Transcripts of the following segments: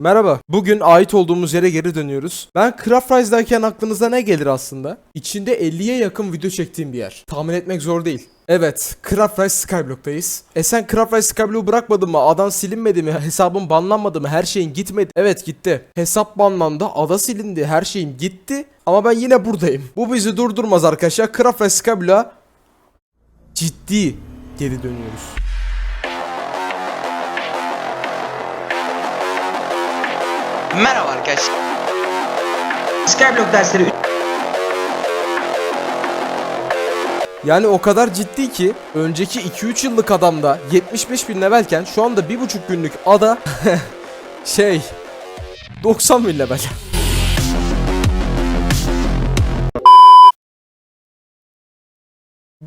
Merhaba. Bugün ait olduğumuz yere geri dönüyoruz. Ben Craft Rise'dayken aklınıza ne gelir aslında? İçinde 50'ye yakın video çektiğim bir yer. Tahmin etmek zor değil. Evet, Craft Rise Skyblock'tayız. E sen Craft Rise Skyblock'u bırakmadın mı? Adam silinmedi mi? Hesabın banlanmadı mı? Her şeyin gitmedi. Evet gitti. Hesap banlandı, ada silindi, her şeyim gitti. Ama ben yine buradayım. Bu bizi durdurmaz arkadaşlar. Craft Rise Skyblock'a ciddi geri dönüyoruz. Merhaba arkadaşlar. Skyblock dersleri Yani o kadar ciddi ki önceki 2-3 yıllık adamda 75 bin levelken şu anda 1,5 günlük ada şey 90 bin level.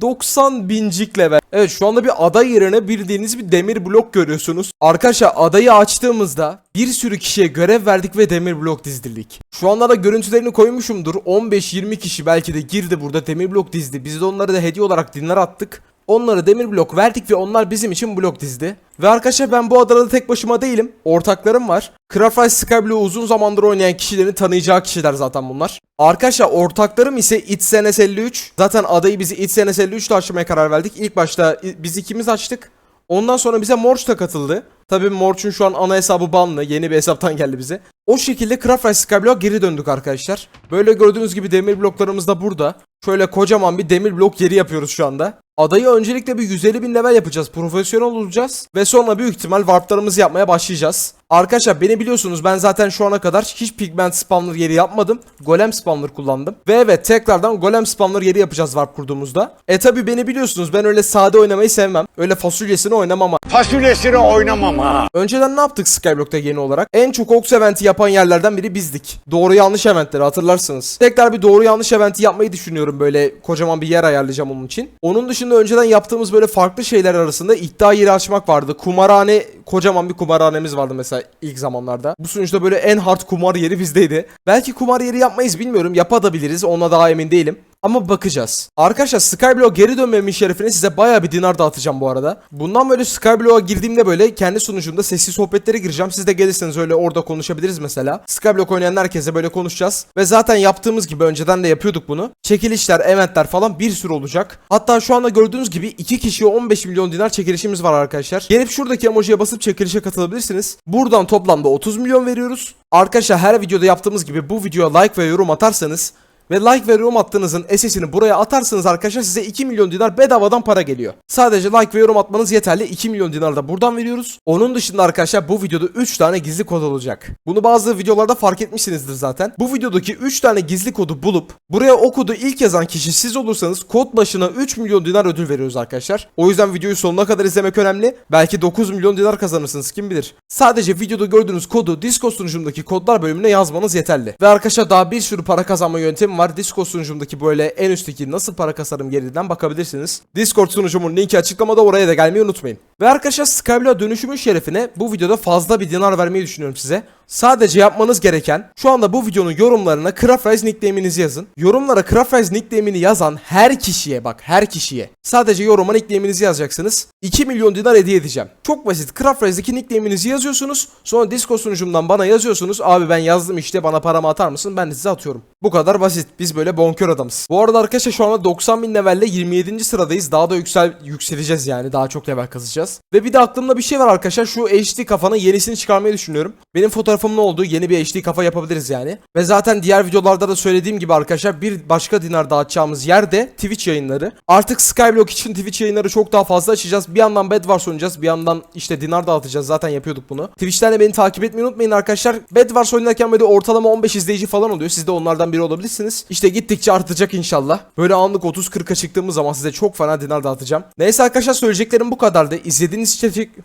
...90 bincik level. Evet şu anda bir ada yerine bildiğiniz bir demir blok görüyorsunuz. Arkadaşlar adayı açtığımızda bir sürü kişiye görev verdik ve demir blok dizdirdik. Şu anlarda görüntülerini koymuşumdur. 15-20 kişi belki de girdi burada demir blok dizdi. Biz de onları da hediye olarak dinler attık. Onlara demir blok verdik ve onlar bizim için blok dizdi. Ve arkadaşlar ben bu adada tek başıma değilim. Ortaklarım var. Craft Rise Skyblock'u uzun zamandır oynayan kişilerin tanıyacağı kişiler zaten bunlar. Arkadaşlar ortaklarım ise İtsenes 53. Zaten adayı bizi İtsenes 53 ile açmaya karar verdik. İlk başta biz ikimiz açtık. Ondan sonra bize Morç da katıldı. Tabii Morç'un şu an ana hesabı banlı. Yeni bir hesaptan geldi bize. O şekilde Craft Rise Skyblock'a geri döndük arkadaşlar. Böyle gördüğünüz gibi demir bloklarımız da burada. Şöyle kocaman bir demir blok yeri yapıyoruz şu anda. Adayı öncelikle bir 150 bin level yapacağız. Profesyonel olacağız. Ve sonra büyük ihtimal warplarımızı yapmaya başlayacağız. Arkadaşlar beni biliyorsunuz ben zaten şu ana kadar hiç pigment spawner yeri yapmadım. Golem spawner kullandım. Ve evet tekrardan golem spawner yeri yapacağız warp kurduğumuzda. E tabi beni biliyorsunuz ben öyle sade oynamayı sevmem. Öyle fasulyesini oynamam ama. Fasulyesini oynamam ha. Önceden ne yaptık Skyblock'ta yeni olarak? En çok Ox eventi yapan yerlerden biri bizdik. Doğru yanlış eventleri hatırlarsınız. Tekrar bir doğru yanlış eventi yapmayı düşünüyorum böyle kocaman bir yer ayarlayacağım onun için. Onun dışında önceden yaptığımız böyle farklı şeyler arasında iddia yeri açmak vardı. Kumarhane, kocaman bir kumarhanemiz vardı mesela ilk zamanlarda. Bu sunucuda böyle en hard kumar yeri bizdeydi. Belki kumar yeri yapmayız bilmiyorum. Yapabiliriz ona daha emin değilim. Ama bakacağız. Arkadaşlar Skyblock geri dönmemin şerefine size baya bir dinar dağıtacağım bu arada. Bundan böyle Skyblock'a girdiğimde böyle kendi sunucumda sesli sohbetlere gireceğim. Siz de gelirseniz öyle orada konuşabiliriz mesela. Skyblock oynayan herkese böyle konuşacağız. Ve zaten yaptığımız gibi önceden de yapıyorduk bunu. Çekilişler, eventler falan bir sürü olacak. Hatta şu anda gördüğünüz gibi 2 kişiye 15 milyon dinar çekilişimiz var arkadaşlar. Gelip şuradaki emojiye basıp çekilişe katılabilirsiniz. Buradan toplamda 30 milyon veriyoruz. Arkadaşlar her videoda yaptığımız gibi bu videoya like ve yorum atarsanız ve like ve yorum attığınızın SS'ini buraya atarsanız arkadaşlar size 2 milyon dinar bedavadan para geliyor. Sadece like ve yorum atmanız yeterli. 2 milyon dinar da buradan veriyoruz. Onun dışında arkadaşlar bu videoda 3 tane gizli kod olacak. Bunu bazı videolarda fark etmişsinizdir zaten. Bu videodaki 3 tane gizli kodu bulup buraya o kodu ilk yazan kişi siz olursanız kod başına 3 milyon dinar ödül veriyoruz arkadaşlar. O yüzden videoyu sonuna kadar izlemek önemli. Belki 9 milyon dinar kazanırsınız kim bilir. Sadece videoda gördüğünüz kodu Discord sunucumdaki kodlar bölümüne yazmanız yeterli. Ve arkadaşlar daha bir sürü para kazanma yöntemi var. Discord sunucumdaki böyle en üstteki nasıl para kasarım geriden bakabilirsiniz. Discord sunucumun linki açıklamada oraya da gelmeyi unutmayın. Ve arkadaşlar Skyblock'a dönüşümün şerefine bu videoda fazla bir dinar vermeyi düşünüyorum size. Sadece yapmanız gereken şu anda bu videonun yorumlarına Craft Rise nickname'inizi yazın. Yorumlara Craft Rise nickname'ini yazan her kişiye bak her kişiye sadece yoruma nickname'inizi yazacaksınız. 2 milyon dinar hediye edeceğim. Çok basit. Craft Rise'deki nickname'inizi yazıyorsunuz. Sonra Discord sunucumdan bana yazıyorsunuz. Abi ben yazdım işte bana paramı atar mısın? Ben de size atıyorum. Bu kadar basit. Biz böyle bonkör adamız. Bu arada arkadaşlar şu anda 90 bin levelle 27. sıradayız. Daha da yüksel yükseleceğiz yani. Daha çok level kazacağız. Ve bir de aklımda bir şey var arkadaşlar. Şu HD kafanın yenisini çıkarmayı düşünüyorum. Benim fotoğrafımın olduğu yeni bir HD kafa yapabiliriz yani. Ve zaten diğer videolarda da söylediğim gibi arkadaşlar bir başka dinar dağıtacağımız yer de Twitch yayınları. Artık Skyblock için Twitch yayınları çok daha fazla açacağız. Bir yandan Bedwars oynayacağız. Bir yandan işte dinar dağıtacağız. Zaten yapıyorduk bunu. Twitch'ten de beni takip etmeyi unutmayın arkadaşlar. Bedwars oynarken böyle ortalama 15 izleyici falan oluyor. Siz de onlardan biri olabilirsiniz. İşte gittikçe artacak inşallah. Böyle anlık 30-40'a çıktığımız zaman size çok fena dinar dağıtacağım. Neyse arkadaşlar söyleyeceklerim bu kadardı. İzlediğiniz için teşekkür...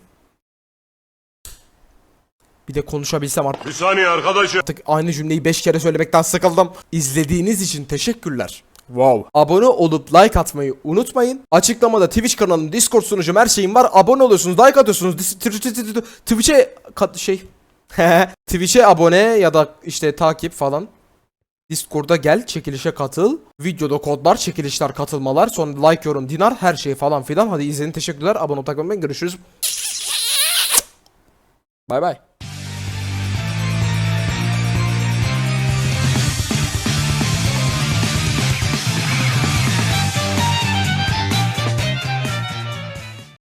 Bir de konuşabilsem artık. Bir saniye arkadaşım. Artık aynı cümleyi 5 kere söylemekten sıkıldım. İzlediğiniz için teşekkürler. Wow. Abone olup like atmayı unutmayın. Açıklamada Twitch kanalım, Discord sunucum her şeyim var. Abone oluyorsunuz, like atıyorsunuz. Twitch'e kat- şey Twitch'e abone ya da işte takip falan. Discord'a gel, çekilişe katıl. Videoda kodlar, çekilişler, katılmalar, sonra like, yorum, dinar, her şey falan filan. Hadi izlediğiniz teşekkürler. Abone olmayı unutmayın. Görüşürüz. Bay bay.